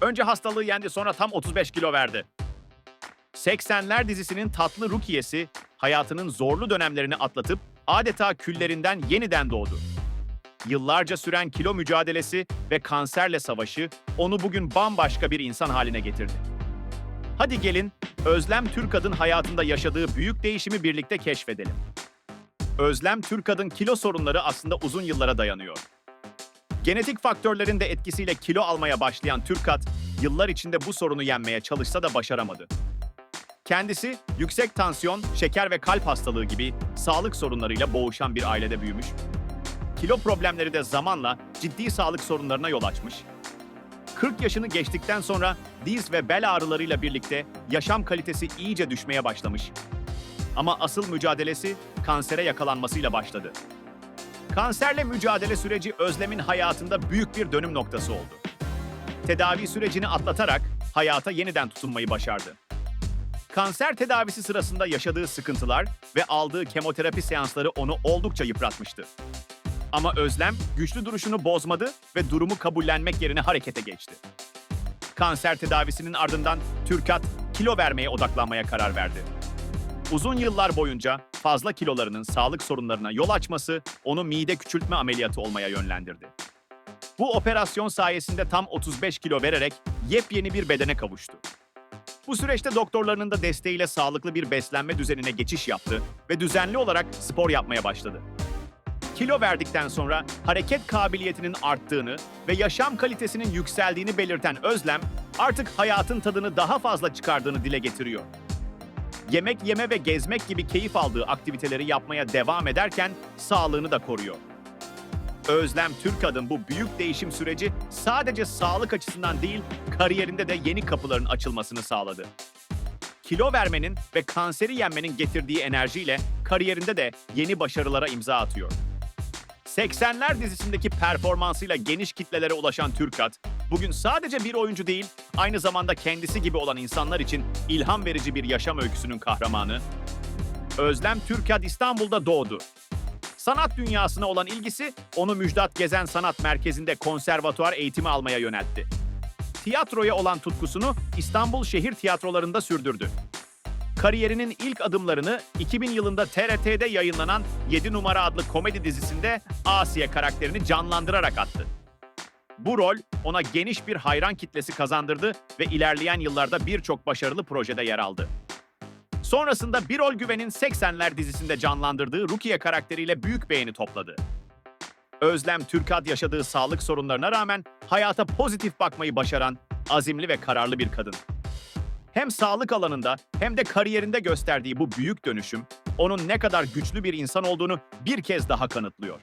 Önce hastalığı yendi sonra tam 35 kilo verdi. 80'ler dizisinin tatlı Rukiye'si hayatının zorlu dönemlerini atlatıp adeta küllerinden yeniden doğdu. Yıllarca süren kilo mücadelesi ve kanserle savaşı onu bugün bambaşka bir insan haline getirdi. Hadi gelin Özlem Türkad'ın hayatında yaşadığı büyük değişimi birlikte keşfedelim. Özlem Türkad'ın kilo sorunları aslında uzun yıllara dayanıyor. Genetik faktörlerin de etkisiyle kilo almaya başlayan Türkat, yıllar içinde bu sorunu yenmeye çalışsa da başaramadı. Kendisi yüksek tansiyon, şeker ve kalp hastalığı gibi sağlık sorunlarıyla boğuşan bir ailede büyümüş. Kilo problemleri de zamanla ciddi sağlık sorunlarına yol açmış. 40 yaşını geçtikten sonra diz ve bel ağrılarıyla birlikte yaşam kalitesi iyice düşmeye başlamış. Ama asıl mücadelesi kansere yakalanmasıyla başladı. Kanserle mücadele süreci Özlem'in hayatında büyük bir dönüm noktası oldu. Tedavi sürecini atlatarak hayata yeniden tutunmayı başardı. Kanser tedavisi sırasında yaşadığı sıkıntılar ve aldığı kemoterapi seansları onu oldukça yıpratmıştı. Ama Özlem güçlü duruşunu bozmadı ve durumu kabullenmek yerine harekete geçti. Kanser tedavisinin ardından Türkat kilo vermeye odaklanmaya karar verdi. Uzun yıllar boyunca fazla kilolarının sağlık sorunlarına yol açması onu mide küçültme ameliyatı olmaya yönlendirdi. Bu operasyon sayesinde tam 35 kilo vererek yepyeni bir bedene kavuştu. Bu süreçte doktorlarının da desteğiyle sağlıklı bir beslenme düzenine geçiş yaptı ve düzenli olarak spor yapmaya başladı. Kilo verdikten sonra hareket kabiliyetinin arttığını ve yaşam kalitesinin yükseldiğini belirten Özlem, artık hayatın tadını daha fazla çıkardığını dile getiriyor. Yemek yeme ve gezmek gibi keyif aldığı aktiviteleri yapmaya devam ederken sağlığını da koruyor. Özlem Türkad'ın bu büyük değişim süreci sadece sağlık açısından değil, kariyerinde de yeni kapıların açılmasını sağladı. Kilo vermenin ve kanseri yenmenin getirdiği enerjiyle kariyerinde de yeni başarılara imza atıyor. 80'ler dizisindeki performansıyla geniş kitlelere ulaşan Türkat, bugün sadece bir oyuncu değil, aynı zamanda kendisi gibi olan insanlar için ilham verici bir yaşam öyküsünün kahramanı. Özlem Türkat İstanbul'da doğdu. Sanat dünyasına olan ilgisi onu Müjdat Gezen Sanat Merkezi'nde konservatuar eğitimi almaya yöneltti. Tiyatroya olan tutkusunu İstanbul şehir tiyatrolarında sürdürdü. Kariyerinin ilk adımlarını 2000 yılında TRT'de yayınlanan 7 numara adlı komedi dizisinde Asiye karakterini canlandırarak attı. Bu rol ona geniş bir hayran kitlesi kazandırdı ve ilerleyen yıllarda birçok başarılı projede yer aldı. Sonrasında Birol Güven'in 80'ler dizisinde canlandırdığı Rukiye karakteriyle büyük beğeni topladı. Özlem Türkad yaşadığı sağlık sorunlarına rağmen hayata pozitif bakmayı başaran azimli ve kararlı bir kadın. Hem sağlık alanında hem de kariyerinde gösterdiği bu büyük dönüşüm onun ne kadar güçlü bir insan olduğunu bir kez daha kanıtlıyor.